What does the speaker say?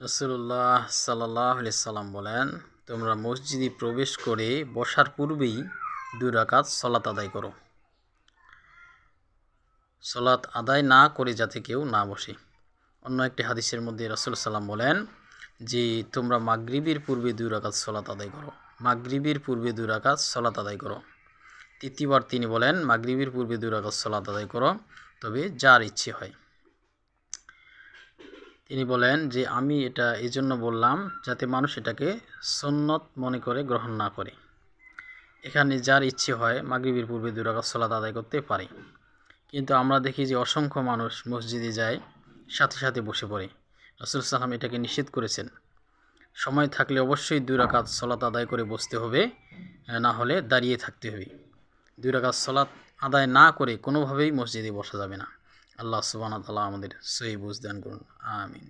রসুল্লাহ সাল্লাহ সাল্লাম বলেন, তোমরা মসজিদে প্রবেশ করে বসার পূর্বেই দুই রাকাত সলাত আদায় করো। সলাত আদায় না করে যাতে কেউ না বসে। অন্য একটি হাদিসের মধ্যে রসুল সাল্লাম বলেন যে, তোমরা মাগরিবের পূর্বে দুই রাকাত সলাত আদায় করো। মাগরিবের পূর্বে দুই রাকাত সলাত আদায় করো। তৃতীয়বার তিনি বলেন, মাগরিবের পূর্বে দুই রাকাত সলাত আদায় করো, তবে যার ইচ্ছে হয়। তিনি বলেন যে, আমি এটা এই জন্য বললাম যাতে মানুষ এটাকে সন্নত মনে করে গ্রহণ না করে। এখানে যার ইচ্ছে হয় মাগরিবের পূর্বে দুই রাকাত সলাত আদায় করতে পারে। কিন্তু আমরা দেখি যে, অসংখ্য মানুষ মসজিদে যায়, সাথে সাথে বসে পড়ে। রসুল সালাম এটাকে নিষেধ করেছেন। সময় থাকলে অবশ্যই দুই রাকাত সলাত আদায় করে বসতে হবে, না হলে দাঁড়িয়ে থাকতে হবে। দুই রাকাত সলাত আদায় না করে কোনোভাবেই মসজিদে বসা যাবে না। আল্লাহ সুবাহ আমাদের সহি বুঝ দান করুন আমিন।